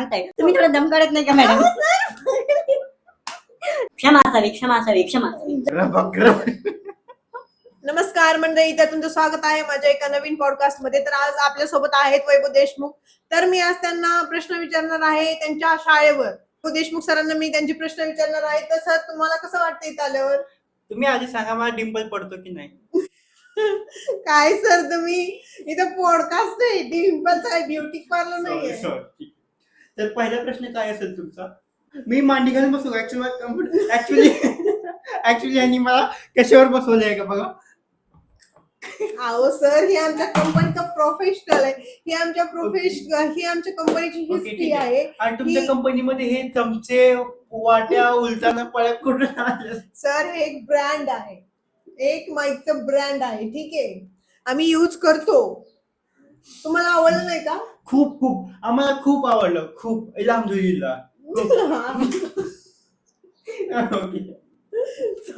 सांगताय तुम्ही थोडं दम काढत नाही का मॅडम क्षमा असावी क्षमा असावी क्षमा. असावी नमस्कार मंडळी तर तुमचं स्वागत आहे माझ्या एका नवीन पॉडकास्टमध्ये. तर आज आपल्यासोबत आहेत वैभव देशमुख. तर मी आज त्यांना प्रश्न विचारणार आहे त्यांच्या शाळेवर. वैभव देशमुख सरांना मी त्यांचे प्रश्न विचारणार आहे. तर सर तुम्हाला कसं वाटतं इथं आल्यावर? तुम्ही आधी सांगा मला डिंपल पडतो की नाही. काय सर तुम्ही? इथं पॉडकास्ट नाही डिम्पलचा आहे ब्युटी पार्लर Sorry, नाहीये. sorry. तर पहिला प्रश्न काय असेल तुमचा? मी मांडी घालून बसू ऍक्च्युली ऍक्च्युली ऍक्च्युली यांनी मला कशावर बसवलं आहे का बघा? अहो सर ही आमच्या कंपनीचा प्रोफेशनल आहे. ही आमच्या प्रोफेशनल ही आमच्या कंपनीची हिस्ट्री आहे. आणि तुमच्या कंपनीमध्ये हे चमचे वाट्या उलटाना पळ्या कुठून सर हे एक ब्रँड आहे. एक माईकचं ब्रँड आहे ठीक आहे. आम्ही यूज करतो. तुम्हाला आवडलं नाही का? खूप खूप आम्हाला खूप आवडलं. खूप. अलहमदुलिल्ला.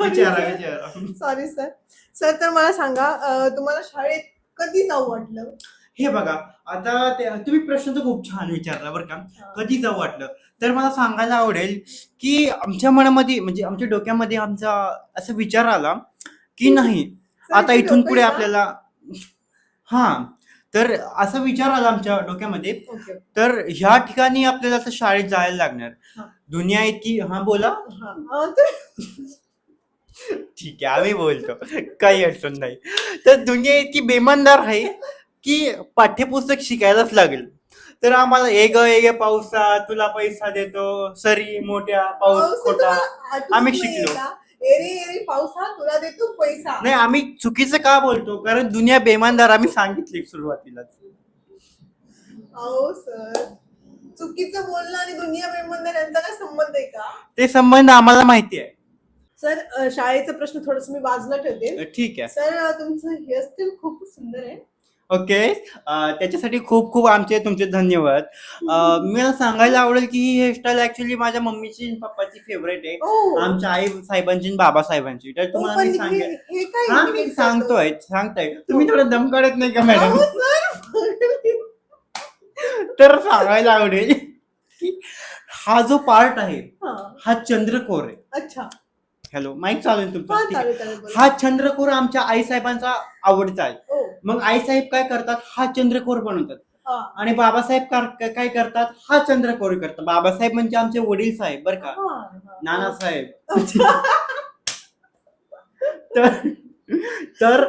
विचारा विचारा. सॉरी सर सर तर मला सांगा तुम्हाला शाळेत कधी जाऊ वाटलं? हे बघा आता ते- तुम्ही प्रश्न तर खूप छान विचारला बरं का. कधी जाऊ वाटलं? तर मला सांगायला आवडेल की आमच्या मनामध्ये म्हणजे आमच्या डोक्यामध्ये आमचा असा विचार आला की नाही आता इथून पुढे? आपल्याला हा. तर असा विचार आला आमच्या डोक्यामध्ये. ओके. तर ह्या ठिकाणी आपल्याला आता शाळेत जायला लागणार. हा. दुनिया इतकी हा बोला. हा. ठीक आहे आम्ही बोलतो. काही अडचण नाही. तर दुनिया इतकी बेमानदार आहे की पाठ्यपुस्तक शिकायलाच लागेल. तर आम्हाला ए ग ए ग पावसा तुला पैसा देतो. सरी मोठ्या पाऊस पाऊस खोटा. तुला आठवत आम्ही नाहीये शिकलो. का? एरे एरे पावसा तुला देतो पैसा. नाही आम्ही चुकीचं का बोलतो? कारण दुनिया बेमानदार आम्ही सांगितली सुरुवातीला अहो सर चुकीचं बोलणं आणि दुनिया बेमंदर यांचा काय संबंध आहे का? ते संबंध आम्हाला माहिती आहे. सर अं, शाळेचा प्रश्न थोडस मी बाजूला ठेवते. ठीक आहे. सर अं, तुमचं हेअरस्टाईल खूप सुंदर आहे. ओके. अं, त्याच्यासाठी खूप खूप आमचे तुमचे धन्यवाद. अं, मला सांगायला आवडेल की ही हेअरस्टाईल ऍक्च्युली माझ्या मम्मीची आणि पप्पाची फेवरेट आहे. आमच्या आई साहेबांची आणि बाबा साहेबांची. तर तुम्हाला पण मी हे- सांगेल. हे काय हा मी? सांगतोय सांगताय. तुम्ही थोडं दम काढत नाही का मॅडम अहो, तर सांगायला आवडेल की हा जो पार्ट आहे हा, हा चंद्रकोर आहे. अच्छा. हॅलो माईक चालू आहे हा तुमचा? ठीक आहे. बोला. हा चंद्रकोर आमच्या आई साहेबांचा आवडता आहे. ओ, मग आई साहेब काय करतात? हा चंद्रकोर बनवतात. हा, आणि बाबासाहेब काय करतात? हा चंद्रकोर करतात. बाबासाहेब म्हणजे आमचे वडील साहेब बर का? हा, हा. नानासाहेब. तर तर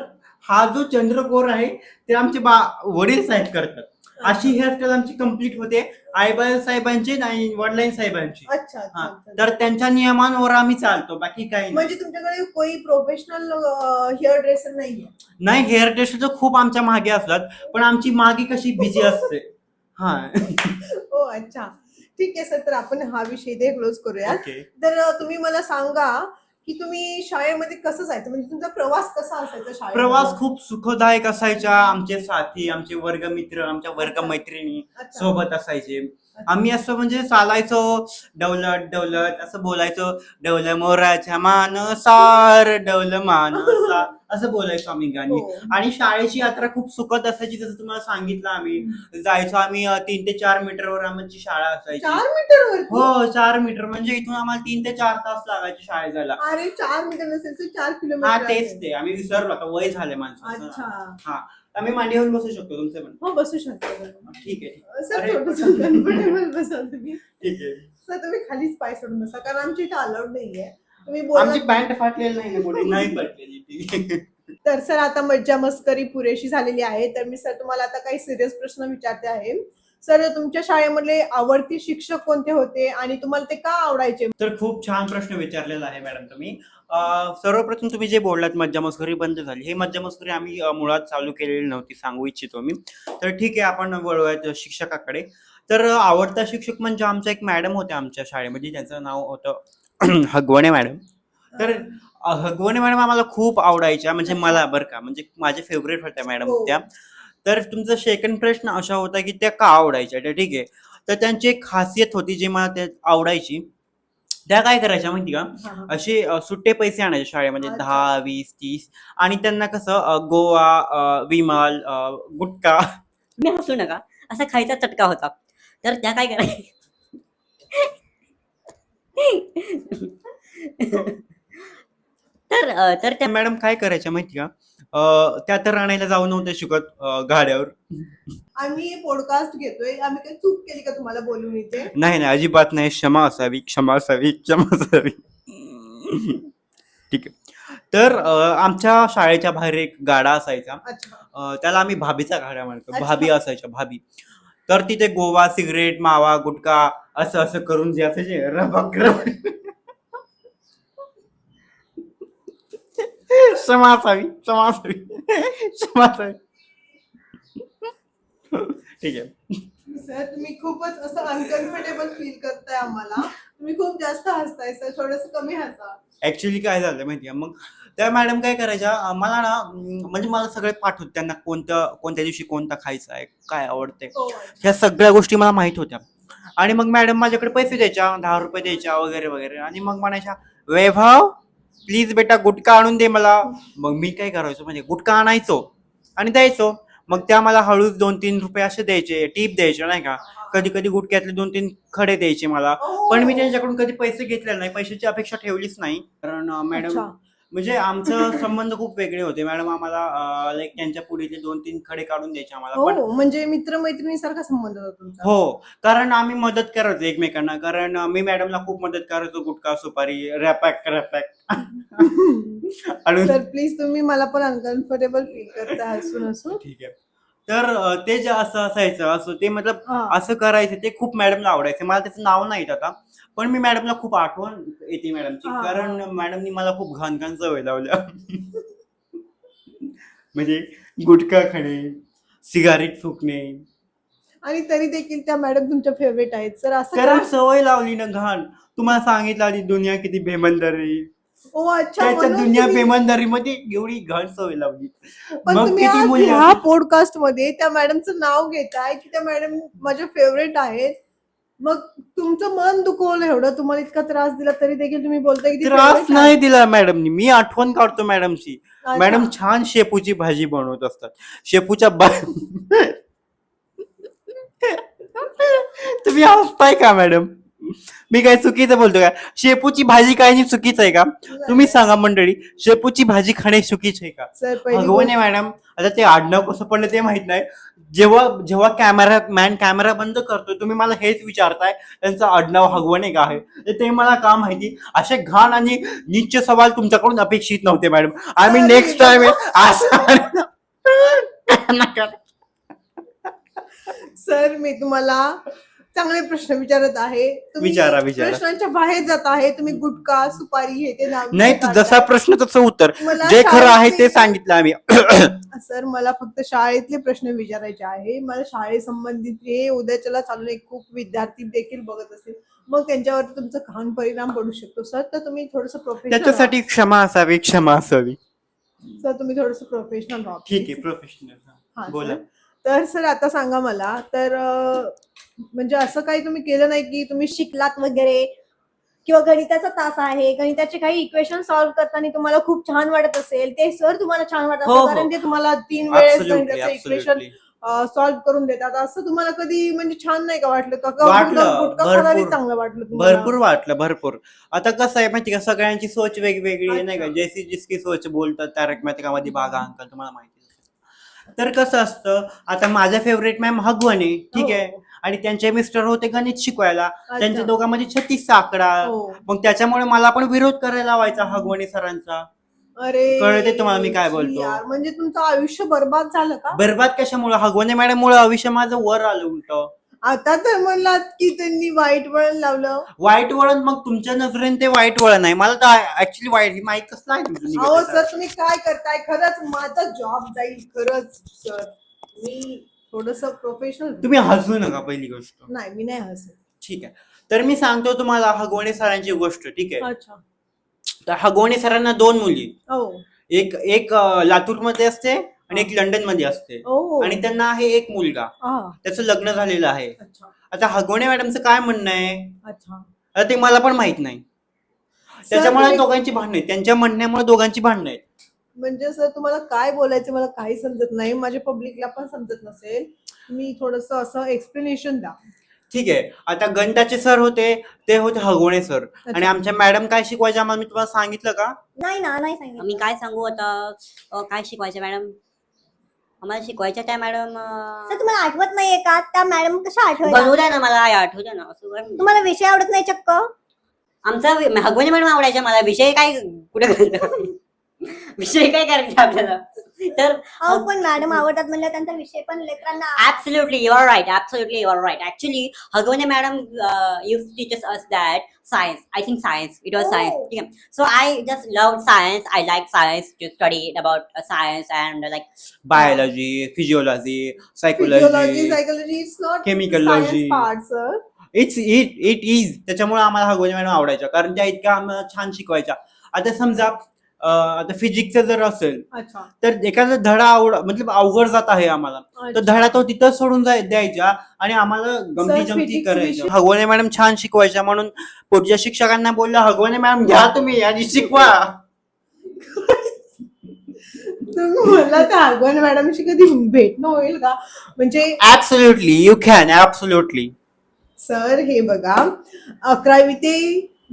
हा जो चंद्रकोर आहे ते आमचे बा वडील साहेब करतात. अशी हेअरस्टाईल आमची कंप्लीट होते. आईबाई साहेबांची आणि वडिलां साहेबांची. अच्छा हा. तर त्यांच्या नियमांवर आम्ही चालतो. बाकी काही नाही. म्हणजे तुमच्याकडे कोणी प्रोफेशनल हेअर ड्रेसर नाहीये? नाही हेअर ड्रेसर खूप आमच्या मागे असतात. पण आमची मागे कशी बिझी असते. हा. हो अच्छा. ठीक आहे सर. तर आपण हा विषय इथे क्लोज करूया. ओके तर अं, तुम्ही मला सांगा की तुम्ही शाळेमध्ये कसं जायचं? म्हणजे तुमचा प्रवास कसा असायचा शाळेत प्रवास खूप सुखदायक असायचा. आमचे साथी आमचे वर्गमित्र आमच्या वर्गमैत्रिणी सोबत असायचे. आम्ही असं म्हणजे चालायचो डवलत डवलत असं बोलायचो डवल मोराच्या मानसार डवल मानसा असं बोलायचो आम्ही गाणी. हो. आणि शाळेची यात्रा खूप सुखद असायची जसं तुम्हाला सांगितलं आम्ही. जायचो आम्ही तीन ते चार मीटरवर आमची शाळा असायची. चार मीटर वर हो चार मीटर. म्हणजे इथून आम्हाला तीन ते चार तास लागायचे शाळेत जायला. अरे चार मीटर नसेल तर चार हा किलोमीटर तेच असेल. ते. आम्ही विसरलो आता वय झाले अच्छा. हा. आम्ही मांडीवर बसू शकतो तुमचं पण. हो बसू शकता. ठीक आहे. सर तुम्ही. ठीक आहे. सर तुम्ही खालीच पाय सोडून बसा कारण आमच्या इथे अलाउड नाहीये. तुम्ही बोला आमची पॅन्ट फाटलेली नाही ना पुढे. नाही तर सर आता मज्जा मस्करी पुरेशी झालेली आहे. तर मी सर तुम्हाला आता काही सिरियस प्रश्न विचारते आहे. सर तुमच्या शाळेमधले आवडते शिक्षक कोणते होते आणि तुम्हाला ते का आवडायचे? तर खूप छान प्रश्न विचारलेला आहे मॅडम तुम्ही. अं, सर्वप्रथम तुम्ही जे बोललात मज्जा मस्करी बंद झाली हे मज्जा मस्करी आम्ही अं, मुळात चालू केलेली नव्हती सांगू इच्छितो मी. तर ठीक आहे आपण वळूयात शिक्षकाकडे. तर अं, आवडता शिक्षक म्हणजे आमचा एक मॅडम होते आमच्या शाळेमध्ये त्यांचं नाव होतं हगवणे मॅडम. तर हगवणे मॅडम आम्हाला खूप आवडायच्या म्हणजे मला बरं का म्हणजे माझ्या फेवरेट होत्या मॅडम हो. होत्या तर तुमचा सेकंड प्रश्न असा होता की त्या का आवडायच्या? तर ठीक आहे. तर त्यांची एक खासियत होती जी मला त्या आवडायची त्या काय करायच्या माहिती का. असे सुट्टे पैसे आणायचे शाळेमध्ये. दहा वीस तीस. आणि त्यांना कसं गोवा विमाल गुटखा. तुम्ही हसू नका. असा खायचा चटका होता. तर त्या काय करायच्या? तर तर त्या मॅडम काय करायच्या माहिती का? अं, त्या तर आणायला जाऊ नव्हत्या शिकत अं, गाड्यावर. आम्ही पॉडकास्ट घेतोय. आम्ही काही चूक केली का तुम्हाला बोलून इथे? नाही नाही अजिबात नाही. क्षमा असावी क्षमा असावी क्षमा असावी. ठीक आहे. तर अं, आमच्या शाळेच्या बाहेर एक गाडा असायचा. अच्छा. अं, त्याला आम्ही भाभीचा गाड्या म्हणतो. अच्छा. भाभी असायच्या भाभी. तर तिथे गोवा सिगरेट मावा गुटखा असं असं करून जे असायचे रबक. क्षमा असावी क्षमा असावी क्षमा असावी ठीक आहे. सर तुम्ही खूपच असं अनकम्फर्टेबल फील करताय आम्हाला. तुम्ही खूप जास्त हसताय सर. थोडस कमी हसा. ऍक्च्युली काय झालं माहितीये मग त्या मॅडम काय करायच्या मला ना अं, म्हणजे मला सगळे पाठवत त्यांना कोणतं कोणत्या दिवशी कोणता खायचा आहे काय आवडते हो ह्या सगळ्या गोष्टी मला माहीत होत्या. आणि मग मॅडम माझ्याकडे पैसे द्यायच्या दहा रुपये द्यायच्या वगैरे वगैरे. आणि मग म्हणायच्या वैभव प्लीज बेटा गुटखा आणून दे मला. मग मी काय करायचो म्हणजे गुटखा आणायचो आणि द्यायचो. मग त्या मला हळूच दोन तीन रुपये असे द्यायचे टीप द्यायचे नाही का. कधी कधी गुटक्यातले दोन तीन खडे द्यायचे मला. पण मी त्यांच्याकडून कधी पैसे घेतलेले नाही पैशाची अपेक्षा ठेवलीच नाही. कारण मॅडम म्हणजे आमचं संबंध खूप वेगळे होते. मॅडम आम्हाला लाईक त्यांच्या पुढे दोन तीन खडे काढून द्यायचे आम्हाला. पण हो म्हणजे मित्र मैत्रिणीसारखा संबंध होता तुमचा. हो कारण आम्ही मदत करायचो एकमेकांना. कारण मी मॅडमला खूप मदत करायचो गुटखा सुपारी रॅपॅक रॅपॅक. आणि सर प्लीज तुम्ही मला पण अनकम्फर्टेबल फील करताय हसून हसून. ठीक आहे. तर ते जे असं असायचं असं ते मतलब हा. असं करायचं ते खूप मॅडमला आवडायचं. मला त्याचं नाव नाही येत आता. पण मी मॅडमला खूप आठवण येते मॅडमची. हा. कारण मॅडमनी मला खूप घाण घाण सवय लावल्या. म्हणजे गुटखा खाणे सिगारेट फुकणे. आणि तरी देखील त्या मॅडम तुमच्या फेवरेट आहेत. सर असं कारण का? सवय लावली ना घाण. तुम्हाला सांगितलं आधी दुनिया किती बेमंदर. आहे ओ अच्छा त्याच्या म्हणून दुनिया तुम्ही- बेमंदारी मध्ये एवढी घाण सवय लावली. पण मग तुम्ही किती आज ह्या पॉडकास्टमध्ये त्या मॅडमचं नाव घेताय की त्या मॅडम माझ्या फेवरेट आहेत. मग तुमचं मन दुखवलं एवढं तुम्हाला इतका त्रास दिला तरी देखील तुम्ही बोलताय की ती त्रास favorite नाही आहे. दिला मॅडमनी मी आठवण काढतो मॅडमची अच्छा. मॅडम छान शेपूची भाजी बनवत असतात शेपूच्या बा तुम्ही हसताय का मॅडम मी काय चुकीचं बोलतो का? शेपूची भाजी काय नाही चुकीचं आहे का? तुम्ही सांगा मंडळी शेपूची भाजी खाणे चुकीचे आहे का? सर पहिली भगवान मॅडम. आता ते आडनाव कसं पडलं ते माहीत नाही. जेव्हा जेव्हा कॅमेरा मॅन कॅमेरा बंद करतोय तुम्ही मला हेच विचारताय त्यांचं आडनाव हगवणे का आहे? तर ते मला का माहिती? असे घाण आणि नीच सवाल तुमच्याकडून अपेक्षित नव्हते मॅडम. आम्ही Sorry. नेक्स्ट टाइम असं सर मी तुम्हाला चांगले प्रश्न विचारत आहे. तुम्ही विचारा, विचारा. प्रश्नांच्या बाहेर जात आहे. तुम्ही गुटखा सुपारी हे ते नाव नाही तू जसा प्रश्न तसं उत्तर. मला जे खरं आहे ते शाळेतली- सांगितलं आम्ही. सर मला फक्त शाळेतले प्रश्न विचारायचे आहे. मला शाळेसंबंधित हे उद्याच्याला चालून एक खूप विद्यार्थी देखील बघत असेल. मग त्यांच्यावर तुमचा घाण परिणाम पडू शकतो. सर तर तुम्ही थोडस प्रोफेशनल त्याच्यासाठी क्षमा असावी क्षमा असावी. सर तुम्ही थोडस प्रोफेशनल राहा ठीक आहे प्रोफेशनल हा, बोला. तर सर आता सांगा मला तर म्हणजे असं काही तुम्ही केलं नाही की तुम्ही शिकलात वगैरे किंवा गणिताचा तास आहे गणिताचे काही इक्वेशन सॉल्व्ह करताना तुम्हाला खूप छान वाटत असेल ते सर तुम्हाला छान वाटत हो, असेल हो. कारण ते तुम्हाला तीन वेळेस गणिताचं इक्वेशन absolutely. सॉल्व्ह करून देतात असं तुम्हाला कधी म्हणजे छान नाही का वाटलं का का वाटलं, गुटखा- गुटखा खाणारी भरपूर. चांगलं वाटलं तुम्हाला भरपूर वाटलं भरपूर आता कसं आहे माहिती का सगळ्यांची सोच वेगवेगळी आहे नाही का अच्छा. जैसी जिसकी सोच बोलतात तारक मेहता भागा अंकल तुम्हाला माहिती. तर कसं असतं आता माझ्या फेवरेट मॅम हगवणे ठीक आहे हो. आणि त्यांचे मिस्टर होते गणित शिकवायला. त्यांच्या दोघांमध्ये छत्तीसचा आकडा हो. मग त्याच्यामुळे मला पण विरोध करायला व्हायचा हगवणे सरांचा अरे कळते तुम्हाला मी काय बोलतो. यार, म्हणजे तुमचं आयुष्य बर्बाद झालं का बरबाद कशामुळे हगवणे मॅडम मुळे आयुष्य माझं वर आलं उलट आता तर म्हणलात की त्यांनी वाईट वळण लावलं. वाईट वळण मग तुमच्या नजरेने ते वाईट वळण आहे मला तर ऍक्च्युली वाईट माहीत कसलं आहे तुमचं अहो निगेटिव्ह? सर तुम्ही काय करताय? खरंच माझा जॉब जाईल खरंच सर. मी थोडस प्रोफेशनल तुम्ही हसू नका पहिली गोष्ट. नाही मी नाही हसत. ठीक आहे. तर मी सांगतो तुम्हाला हगवणे सरांची गोष्ट ठीक आहे? अच्छा. तर हगवणे सरांना दोन मुली. हो. एक एक लातूरमध्ये असते आणि एक लंडनमध्ये असते. हो आणि त्यांना आहे एक मुलगा. त्याचं लग्न झालेलं आहे. अच्छा. आता हगवणे मॅडमचं काय म्हणणं आहे? अच्छा. आता ते मला पण माहीत नाही. त्याच्यामुळे दोघांची भांडणं आहेत. त्यांच्या म्हणण्यामुळे दोघांची भांडणं आहेत. म्हणजे सर तुम्हाला काय बोलायचं मला काही समजत नाही. माझ्या पब्लिकला पण समजत नसेल. मी थोडस असं एक्सप्लेनेशन द्या. ठीक आहे. आता गणिताचे सर होते ते होते हगवणे सर. आणि आमच्या मॅडम काय शिकवायच्या? आम्हाला मी तुम्हाला सांगितलं का? नाही ना नाही सांगितलं. मी काय सांगू आता? काय शिकवायचं मॅडम? आम्हाला शिकवायच्या त्या मॅडम सर तुम्हाला आठवत नाहीये का? त्या मॅडम कशा बनवू द्या ना मला आठवू द्या ना असं काय- तुम्हाला विषय आवडत नाही चक्क? आमचा वि- हगवणे मॅडम आवडायच्या मला विषय काय कुठे विषय काय करायचा आपल्याला? तर अहो पण मॅडम आवडतात म्हणलं त्यांचा विषय पण लेकरांना absolutely you're right absolutely you're right actually Hagawane madam you teachers as that science I think science it was science ठीक so I just love science I like science study science and like biology physiology psychology chemicalogy it's it it is त्याच्यामुळे आम्हाला हगवने madam आवडायच्या. कारण त्या इतक्या आम्हाला छान शिकवायच्या. आता समजा आता फिजिक्सचं जर असेल अच्छा. तर एखादा धडा आवड मतलब अवघड जात आहे आम्हाला. तर धडा तो तिथंच सोडून जाय द्यायच्या आणि आम्हाला गमती जमती विषय- हगवणे मॅडम छान शिकवायच्या म्हणून पुढच्या शिक्षकांना बोललं हगवणे मॅडम घ्या तुम्ही आणि शिकवा. तुम्ही म्हणला त्या हगवान मॅडमशी कधी भेटणं होईल का? म्हणजे absolutely you can absolutely sir हे बघा अकरावी ते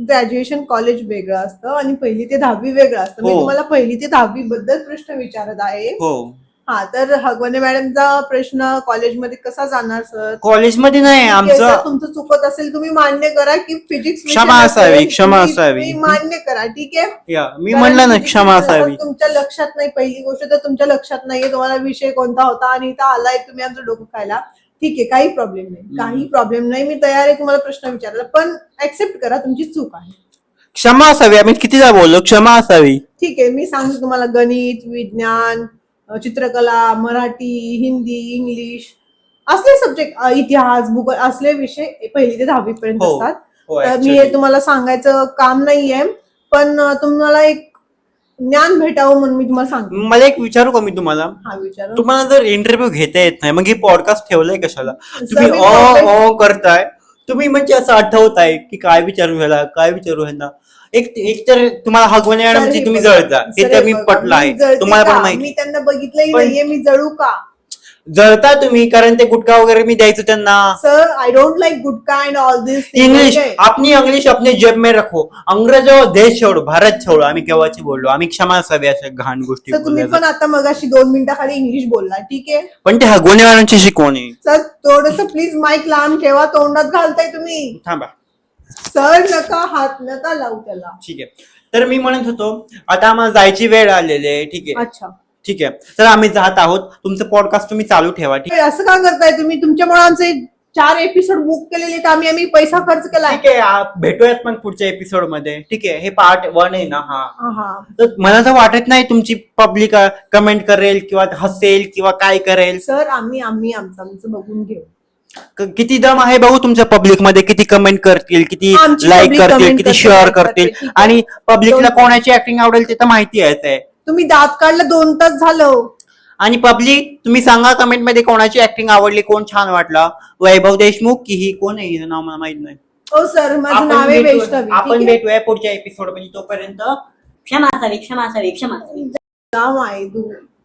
ग्रॅज्युएशन कॉलेज वेगळं असतं आणि पहिली ते दहावी वेगळं असतं. मी हो. तुम्हाला पहिली ते दहावी बद्दल प्रश्न विचारत आहे. हो. हा तर हगवणे मॅडमचा प्रश्न कॉलेजमध्ये कसा जाणार सर? कॉलेजमध्ये नाही आमचं तुमचं चुकत असेल तुम्ही मान्य करा की फिजिक्स क्षमा असावी, क्षमा असावी. मान्य करा ठीक आहे? या मी कारण म्हणलं ना physics क्षमा असावी. तुमच्या लक्षात नाही पहिली गोष्ट तर तुमच्या लक्षात नाहीये तुम्हाला विषय कोणता होता आणि इथं आलाय तुम्ही आमचं डोकं खायला. ठीक आहे काही प्रॉब्लेम नाही. काही प्रॉब्लेम नाही. मी तयार आहे तुम्हाला प्रश्न विचारायला. पण ऍक्सेप्ट करा तुमची चूक आहे. क्षमा असावी. आम्ही कितीदा बोललो क्षमा असावी. ठीक आहे मी सांगतो तुम्हाला. गणित विज्ञान अ, चित्रकला मराठी हिंदी इंग्लिश असले सब्जेक्ट इतिहास भूगोल असले विषय पहिली ते दहावी पर्यंत हो. असतात. हो, तर मी. हे तुम्हाला सांगायचं काम नाहीये. पण अ, तुम्हाला एक ज्ञान भेटावं म्हणून मी तुम्हाला सांगते. मला एक विचारू का मी तुम्हाला? हा विचार. तुम्हाला जर इंटरव्ह्यू घेता येत नाही मग हे पॉडकास्ट ठेवलंय कशाला? तुम्ही मी ओ ओ करताय. तुम्ही म्हणजे असं आठवताय की काय विचारू ह्याला काय विचारू ह्यांना? एक एक तर तुम्हाला हगवणे मॅडमची हे तुम्ही. जळता. हे तर मी पटलं आहे. तुम्हाला? पण माहिती. मी त्यांना बघितलंही पण- नाहीये मी जळू का? जळता तुम्ही? कारण ते गुटखा वगैरे मी द्यायचो त्यांना. Sir I don't like gutka and all this English अपनी इंग्लिश अपने जेब में रखो. अंग्रेजो देश छोडो भारत छोडो आम्ही केव्हाची बोललो? आम्ही क्षमा असावी अशा घाण गोष्टी सर तुम्ही पण आता मगाशी दोन मिनिटाखाली इंग्लिश बोलला ठीक आहे? पण ते हगवणे मॅडमची शिकवणी. सर थोडस प्लीज माईक लांब ठेवा तोंडात घालताय तुम्ही. थांबा. सर नका हात नका लावू त्याला. ठीक आहे. तर मी म्हणत होतो आता आम्हाला जायची वेळ आलेली आहे ठीक आहे. अच्छा. ठीक आहे. तर आम्ही जात आहोत. तुमचं पॉडकास्ट तुम्ही चालू ठेवा ठीक हे असं का करताय तुम्ही? तुमच्यामुळे आमचे चार एपिसोड बुक केलेले तर आम्ही आम्ही पैसा खर्च केलाय. ठीक आहे आ- भेटूयात पण पुढच्या एपिसोडमध्ये. ठीक आहे हे पार्ट वन आहे ना हा. हा तर मला तर वाटत नाही तुमची पब्लिक कमेंट करेल किंवा हसेल किंवा काय करेल. सर आम्ही आम्ही आमचं आमचं बघून घेऊ. क- किती दम आहे बघू तुमच्या पब्लिकमध्ये किती कमेंट करतील किती आमची लाईक public करतील comment किती करते, शेअर like करते, करतील. ठीक आहे. आणि पब्लिकला कोणाची ऍक्टिंग आवडेल ते तर माहिती आहे तुम्ही दात काढलं दोन तास झालं. आणि पब्लिक तुम्ही सांगा कमेंटमध्ये कोणाची ऍक्टिंग आवडली कोण छान वाटला? वैभव देशमुख की ही कोण आहे? हिचं नाव मला माहीत नाही. ओ सर माझं आपण नाव आहे भेटू- वैष्णवी आपण ठीक आहे? भेटूया पुढच्या एपिसोडमध्ये तोपर्यंत क्षमा असावी क्षमा असावी क्षमा असावी नाव आहे तू